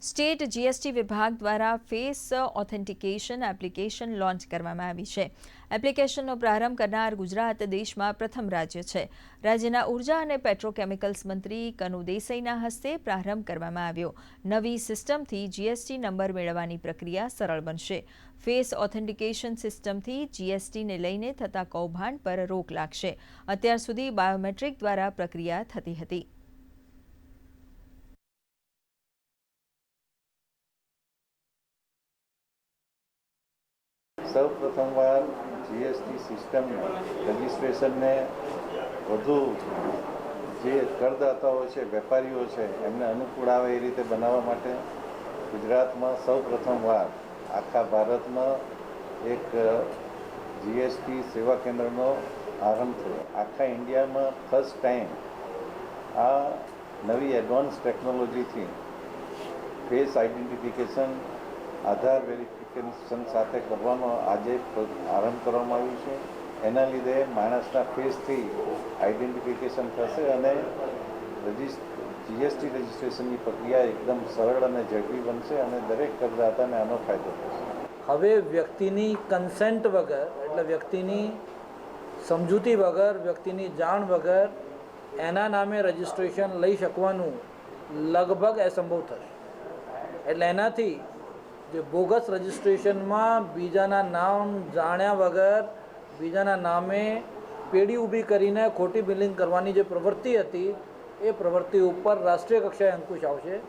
State GST વિભાગ દ્વારા face authentication application launch કરવામાં આવી છે. એપ્લિકેશનનો પ્રારંભ કરનાર ગુજરાત દેશમાં પ્રથમ રાજ્ય છે. રાજ્યના ઊર્જા અને પેટ્રોકેમિકલ્સ મંત્રી કનુ દેસાઈના હસ્તે પ્રારંભ કરવામાં આવ્યો. નવી સિસ્ટમથી જીએસટી નંબર મેળવવાની પ્રક્રિયા સરળ બનશે. ફેસ ઓથેન્ટિકેશન સિસ્ટમથી જીએસટીને લઈને થતા કૌભાંડ પર રોક લાગશે. અત્યાર સુધી બાયોમેટ્રિક દ્વારા પ્રક્રિયા થતી હતી. સૌ પ્રથમવાર જીએસટી સિસ્ટમને રજિસ્ટ્રેશનને વધુ જે કરદાતાઓ છે, વેપારીઓ છે, એમને અનુકૂળ આવે એ રીતે બનાવવા માટે ગુજરાતમાં સૌ પ્રથમવાર આખા ભારતમાં એક જીએસટી સેવા કેન્દ્રનો આરંભ થયો. આખા ઇન્ડિયામાં ફર્સ્ટ ટાઈમ આ નવી એડવાન્સ ટેકનોલોજીથી ફેસ આઈડેન્ટિફિકેશન આધાર વેરિફિકેશન સાથે કરવાનો આજે આરંભ કરવામાં આવ્યું છે. એના લીધે માણસના ફેસથી આઈડેન્ટિફિકેશન થશે અને રજિસ્ જીએસટી રજિસ્ટ્રેશનની પ્રક્રિયા એકદમ સરળ અને ઝડપી બનશે અને દરેક કરદાતાને આનો ફાયદો થશે. હવે વ્યક્તિની કન્સેન્ટ વગર, એટલે વ્યક્તિની સમજૂતી વગર, વ્યક્તિની જાણ વગર એના નામે રજિસ્ટ્રેશન લઈ શકવાનું લગભગ અસંભવ થશે. એટલે એનાથી જે બોગસ રજિસ્ટ્રેશનમાં બીજાના નામ જાણ્યા વગર બીજાના નામે પેઢી ઊભી કરીને ખોટી બિલિંગ કરવાની જે પ્રવૃત્તિ હતી, એ પ્રવૃત્તિ ઉપર રાષ્ટ્રીય કક્ષાએ અંકુશ આવશે.